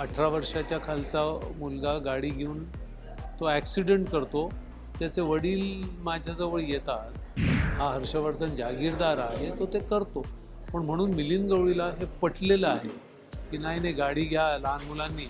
अठरा वर्षाच्या खालचा मुलगा गाडी घेऊन तो ॲक्सिडेंट करतो. त्याचे वडील माझ्याजवळ येतात. हा हर्षवर्धन जागीरदार आहे तो ते करतो. पण म्हणून मिलिंद गवळीला हे पटलेलं आहे की नाही नाही गाडी घ्या लहान मुलांनी.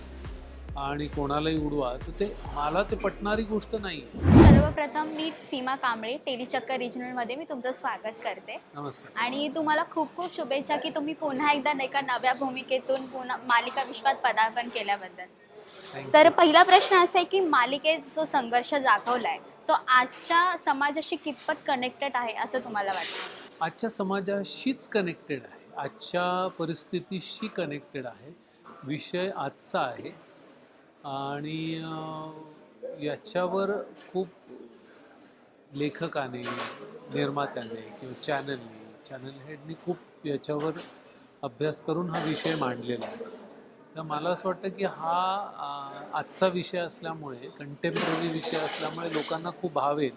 आणि कोणालाही उडवा तर ते मला ते पटणारी गोष्ट नाही आहे सर्वप्रथम मी सीमा कांबळे टेलीचक्कर रिजनलमध्ये मी तुमचं स्वागत करते. नमस्कार. आणि तुम्हाला खूप खूप शुभेच्छा की तुम्ही पुन्हा एकदा एका नव्या भूमिकेतून पुन्हा मालिका विश्वात पदार्पण केल्याबद्दल. तर पहिला प्रश्न असा आहे की मालिकेत जो संघर्ष दाखवलाय तो आजच्या समाजाशी कितपत कनेक्टेड आहे असं तुम्हाला वाटतं? आजच्या समाजाशीच कनेक्टेड आहे आजच्या परिस्थितीशी कनेक्टेड आहे विषय आजचा आहे. आणि याच्यावर खूप लेखकाने निर्मात्याने किंवा चॅनलने चॅनल हेडनी खूप याच्यावर अभ्यास करून हा विषय मांडलेला आहे. तर मला असं वाटतं की हा आजचा विषय असल्यामुळे कंटेम्पररी विषय असल्यामुळे लोकांना खूप भावेल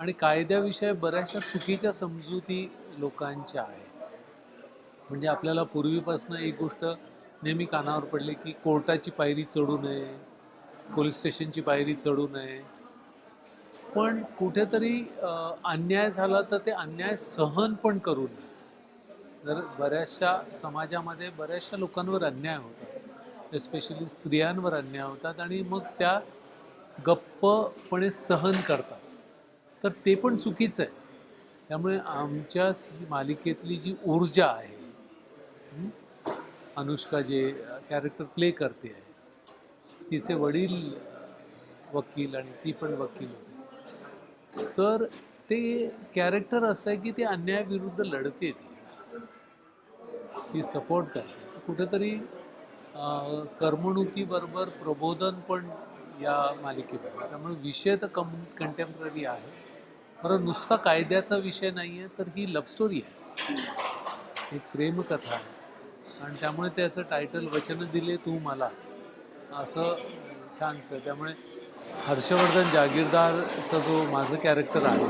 आणि कायद्याविषयी बऱ्याचशा चुकीच्या समजुती लोकांच्या आहेत. म्हणजे आपल्याला पूर्वीपासून एक गोष्ट नेहमी कानावर पडले की कोर्टाची पायरी चढू नये पोलीस स्टेशनची पायरी चढू नये. पण कुठेतरी अन्याय झाला तर ते अन्याय सहन पण करू नये. जर बऱ्याचशा समाजामध्ये बऱ्याचशा लोकांवर अन्याय होतात. एस्पेशली स्त्रियांवर अन्याय होतात आणि मग त्या गप्पपणे सहन करतात. तर ते पण चुकीचं आहे. त्यामुळे आमच्या मालिकेतली जी ऊर्जा आहे अनुष्का जे कॅरेक्टर प्ले करते आहे तिचे वडील वकील आणि ती पण वकील होते. तर ते कॅरेक्टर असं आहे की ते अन्यायाविरुद्ध लढते ती. ती सपोर्ट करते. कुठेतरी करमणुकीबरोबर प्रबोधन पण या मालिकेत आहे त्यामुळे विषय तर कम कंटेम्पररी आहे. बरं नुसता कायद्याचा विषय नाही आहे तर ही लव्ह स्टोरी आहे. एक प्रेमकथा आहे. आणि त्यामुळे त्याचं टायटल वचन दिले तू मला. असं छानसं. त्यामुळे हर्षवर्धन जागीरदारचा जो माझं कॅरेक्टर आहे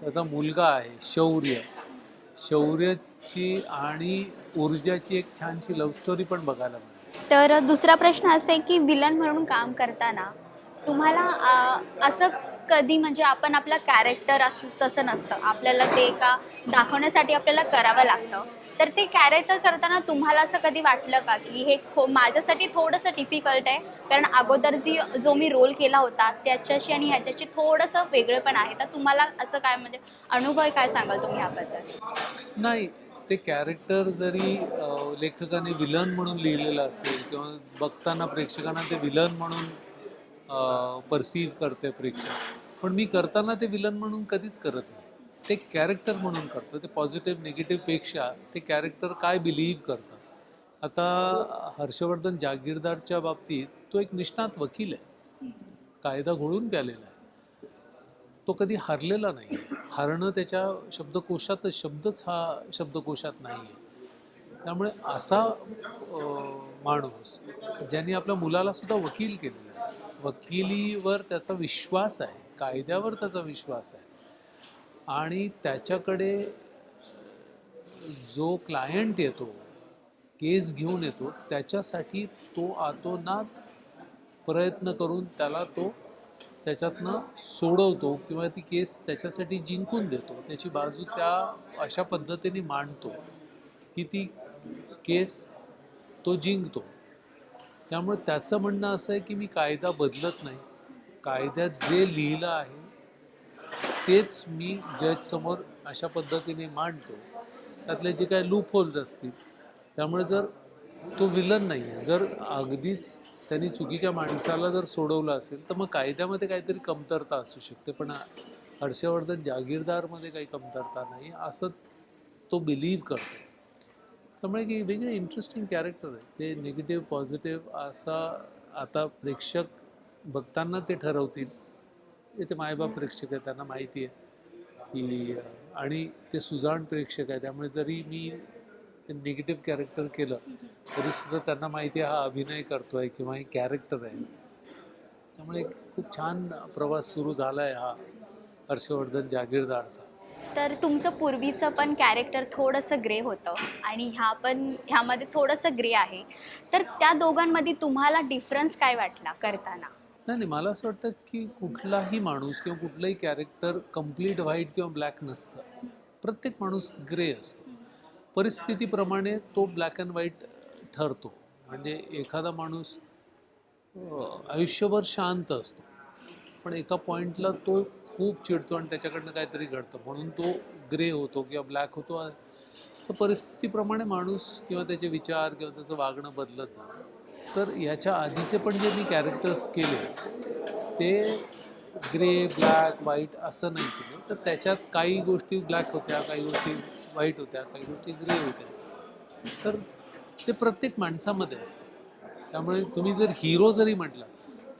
त्याचा मुलगा आहे शौर्य. शौर्यची आणि ऊर्जाची एक छानशी लव्ह स्टोरी पण बघायला मिळते तर दुसरा प्रश्न असा आहे की विलन म्हणून काम करताना तुम्हाला असं कधी म्हणजे आपण आपला कॅरेक्टर असं तसं नसतं. आपल्याला ते का दाखवण्यासाठी आपल्याला करावं लागतं. तर ते कॅरेक्टर करताना तुम्हाला असं कधी वाटलं का की हे खो माझ्यासाठी थोडंसं डिफिकल्ट आहे? कारण अगोदर जी जो मी रोल केला होता त्याच्याशी आणि ह्याच्याशी थोडंसं वेगळं पण आहे. तर तुम्हाला असं काय म्हणजे अनुभव काय सांगाल तुम्ही ह्याबद्दल नाही ते कॅरेक्टर जरी लेखकाने विलन म्हणून लिहिलेलं असेल किंवा बघताना प्रेक्षकांना ते विलन म्हणून परसीव्ह करते प्रेक्षक. पण मी करताना ते विलन म्हणून कधीच करत नाही. ते कॅरेक्टर म्हणून करतं ते पॉझिटिव्ह निगेटिव्हपेक्षा ते कॅरेक्टर काय बिलीव्ह करतं. आता हर्षवर्धन जागीरदारच्या बाबतीत तो एक निष्णात वकील आहे. कायदा घोळून प्यालेला आहे. तो कधी हरलेला नाही हरणं त्याच्या शब्दकोशातच शब्दच हा शब्दकोशात नाही आहे त्यामुळे असा माणूस ज्यांनी आपल्या मुलाला सुद्धा वकील केलेला आहे. वकिलीवर त्याचा विश्वास आहे. कायद्यावर त्याचा विश्वास आहे. आणि त्याच्याकडे जो क्लायंट येतो केस घेऊन येतो त्याच्यासाठी तो आतोनात प्रयत्न करून त्याला तो त्याच्यातनं सोडवतो किंवा ती केस त्याच्यासाठी जिंकून देतो. त्याची बाजू त्या अशा पद्धतीने मांडतो की ती केस तो जिंकतो. त्यामुळे त्याचं म्हणणं असं आहे की मी कायदा बदलत नाही. कायद्यात जे लिहिलं आहे तेच मी जजसमोर अशा पद्धतीने मांडतो. त्यातले जे काही लूप होल्स असतील त्यामुळे जर तो विलन नाही आहे जर अगदीच त्यांनी चुकीच्या माणसाला जर सोडवलं असेल तर मग कायद्यामध्ये काहीतरी कमतरता असू शकते. पण हर्षवर्धन जागीरदारमध्ये काही कमतरता नाही असं तो बिलीव्ह करतो. त्यामुळे की वेगळे इंटरेस्टिंग कॅरेक्टर आहे. ते निगेटिव्ह पॉझिटिव्ह असा आता प्रेक्षक बघताना ते ठरवतील. येथे मायबाप प्रेक्षक आहे त्यांना माहिती आहे की आणि ते सुजाण प्रेक्षक आहे त्यामुळे जरी मी ते निगेटिव्ह कॅरेक्टर केलं तरीसुद्धा त्यांना माहिती आहे हा अभिनय करतो आहे किंवा हे कॅरेक्टर आहे. त्यामुळे एक खूप छान प्रवास सुरू झाला आहे हा हर्षवर्धन जागीरदारचा. तर तुमचं पूर्वीचं पण कॅरेक्टर थोडंसं ग्रे होतं आणि ह्या पण ह्यामध्ये थोडंसं ग्रे आहे. तर त्या दोघांमध्ये तुम्हाला डिफरन्स काय वाटला करताना? नाही नाही मला असं वाटतं की कुठलाही माणूस किंवा कुठलंही कॅरेक्टर कंप्लीट व्हाईट किंवा ब्लॅक नसतं. प्रत्येक माणूस ग्रे असतो. परिस्थितीप्रमाणे तो ब्लॅक अँड व्हाईट ठरतो. म्हणजे एखादा माणूस आयुष्यभर शांत असतो. पण एका पॉईंटला तो खूप चिडतो आणि त्याच्याकडनं काहीतरी घडतं. म्हणून तो ग्रे होतो किंवा ब्लॅक होतो. तर परिस्थितीप्रमाणे माणूस किंवा त्याचे विचार किंवा त्याचं वागणं बदलत जातं. तर याच्या आधीचे पण जे मी कॅरेक्टर्स केले ते ग्रे ब्लॅक व्हाईट असं नाही केलं. तर त्याच्यात काही गोष्टी ब्लॅक होत्या काही गोष्टी व्हाईट होत्या काही गोष्टी ग्रे होत्या. तर ते प्रत्येक माणसामध्ये असतं. त्यामुळे तुम्ही जर हिरो जरी म्हटला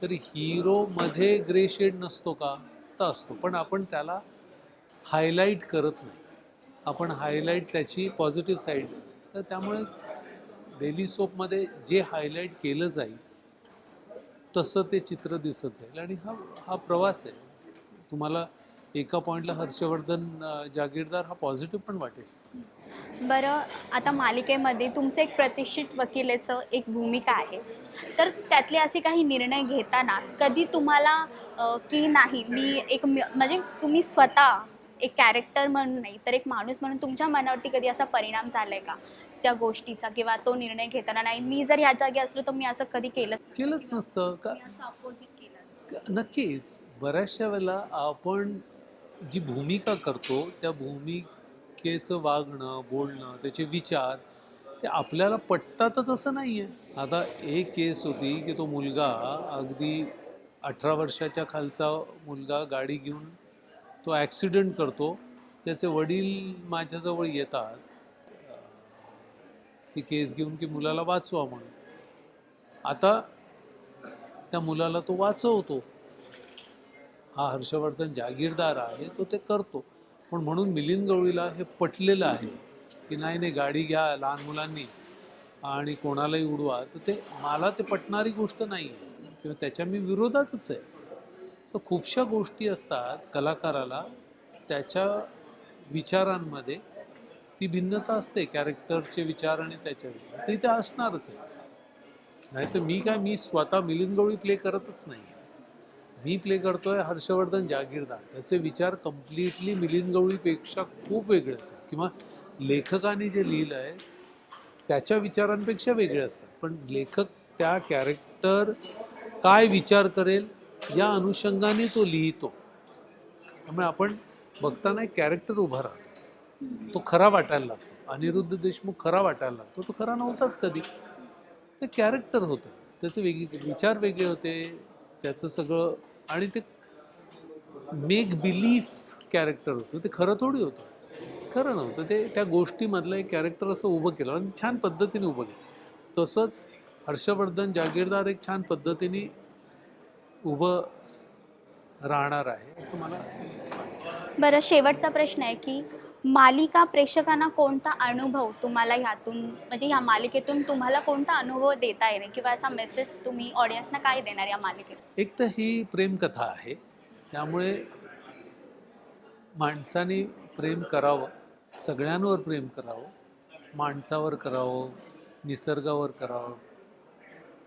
तर हिरोमध्ये ग्रे शेड नसतो का? तर असतो. पण आपण त्याला हायलाईट करत नाही. आपण हायलाईट त्याची पॉझिटिव्ह साईड तर त्यामुळे डेली सोपमध्ये जे हायलाईट केलं जाईल तसं ते चित्र दिसत जाईल. आणि हा हा प्रवास आहे. तुम्हाला एका पॉईंटला हर्षवर्धन जागीरदार हा पॉझिटिव्ह पण वाटेल. बरं आता मालिकेमध्ये तुमचं एक प्रतिष्ठित वकिलेचं एक भूमिका आहे. तर त्यातले असे काही निर्णय घेताना कधी तुम्हाला की नाही मी एक म्हणजे तुम्ही स्वतः एक कॅरेक्टर म्हणून नाही तर एक माणूस म्हणून तुमच्या मनावरती कधी असा परिणाम झालाय का? त्या गोष्टीचा किंवा तो निर्णय घेताना? नाही मी जर ह्या जागी असलो तर मी असं कधी केलंच. केलंच नसतं अपोजिट केलं. क- नक्कीच. बऱ्याचशा वेळेला आपण जी भूमिका करतो त्या भूमिकेचं वागणं बोलणं त्याचे विचार ते आपल्याला पटतातच असं नाही आहे आता एक केस होती की तो मुलगा अगदी अठरा वर्षाच्या खालचा मुलगा गाडी घेऊन तो ॲक्सिडेंट करतो. त्याचे वडील माझ्याजवळ येतात. ती केस घेऊन की मुलाला वाचवा म्हणून. आता त्या मुलाला तो वाचवतो. हा हर्षवर्धन जागीरदार आहे तो ते करतो. पण म्हणून मिलिंद गवळीला हे पटलेलं आहे की नाही नाही गाडी घ्या लहान मुलांनी आणि कोणालाही उडवा. तर ते मला ते पटणारी गोष्ट नाही आहे किंवा त्याच्या मी विरोधातच आहे. तर खूपशा गोष्टी असतात कलाकाराला. त्याच्या विचारांमध्ये ती भिन्नता असते कॅरेक्टरचे विचार आणि त्याच्या विचार. ते ते असणारच आहे. नाही तर मी काय मी स्वतः मिलिंद गवळी प्ले करतच नाही मी प्ले करतोय हर्षवर्धन जागीरदार. त्याचे विचार कम्प्लिटली मिलिंद गवळीपेक्षा खूप वेगळे असतात किंवा लेखकाने जे लिहिलं आहे त्याच्या विचारांपेक्षा वेगळे असतात. पण लेखक त्या कॅरेक्टर काय विचार करेल या अनुषंगाने तो लिहितो. त्यामुळे आपण बघताना एक कॅरेक्टर उभा राहतो. तो खरा वाटायला लागतो. अनिरुद्ध देशमुख खरा वाटायला लागतो. तो खरा नव्हताच कधी. ते कॅरेक्टर होतं. त्याचे वेगळे विचार वेगळे होते. त्याचं सगळं आणि ते मेक बिलीफ कॅरेक्टर होतं. ते खरं थोडी होतं. खरं नव्हतं. ते त्या गोष्टीमधलं एक कॅरेक्टर असं उभं केलं आणि छान पद्धतीने उभं केलं. तसंच हर्षवर्धन जागीरदार एक छान पद्धतीने उभं राहणार आहे? असं मला बरं शेवटचा प्रश्न आहे की मालिका प्रेक्षकांना कोणता अनुभव तुम्हाला ह्यातून म्हणजे ह्या मालिकेतून तुम्हाला कोणता अनुभव देता येईल किंवा असा मेसेज तुम्ही ऑडियन्सना काय देणार या मालिकेत? एक तर ही प्रेमकथा आहे. त्यामुळे माणसाने प्रेम करावं सगळ्यांवर प्रेम करावं माणसावर करावं निसर्गावर करावं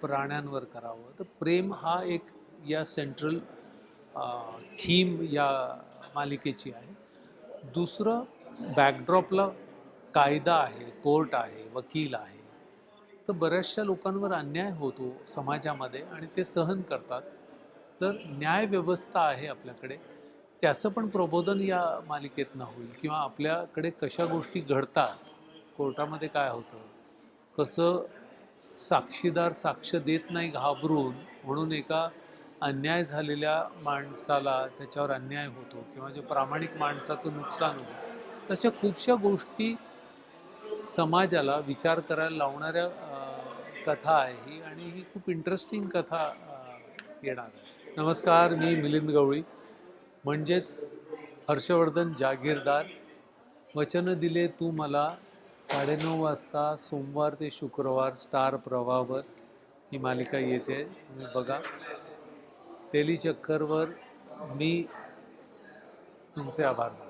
प्राण्यांवर करावं. तर प्रेम हा एक या सेंट्रल थीम या मालिकेची आहे. दुसरं बॅकड्रॉपला कायदा आहे कोर्ट आहे वकील आहे. तर बऱ्याचशा लोकांवर अन्याय होतो समाजामध्ये आणि ते सहन करतात. तर न्यायव्यवस्था आहे आपल्याकडे. त्याचं पण प्रबोधन या मालिकेतनं होईल किंवा आपल्याकडे कशा गोष्टी घडतात कोर्टामध्ये काय होतं कसं साक्षीदार साक्ष देत नाही घाबरून म्हणून एका अन्याय झालेल्या माणसाला त्याच्यावर अन्याय होतो किंवा जे प्रामाणिक माणसाचं नुकसान होतं तशा खूपशा गोष्टी समाजाला विचार करायला लावणाऱ्या कथा आहे ही आणि ही खूप इंटरेस्टिंग कथा येणार आहे. नमस्कार मी मिलिंद गवळी. म्हणजेच हर्षवर्धन जागीरदार. वचन दिले तू मला. साडेनऊ वाजता सोमवार ते शुक्रवार स्टार प्रवाहवर ही मालिका येते. तुम्ही बघा. टेलीचक्करवर मी तुमचे आभार मानतो.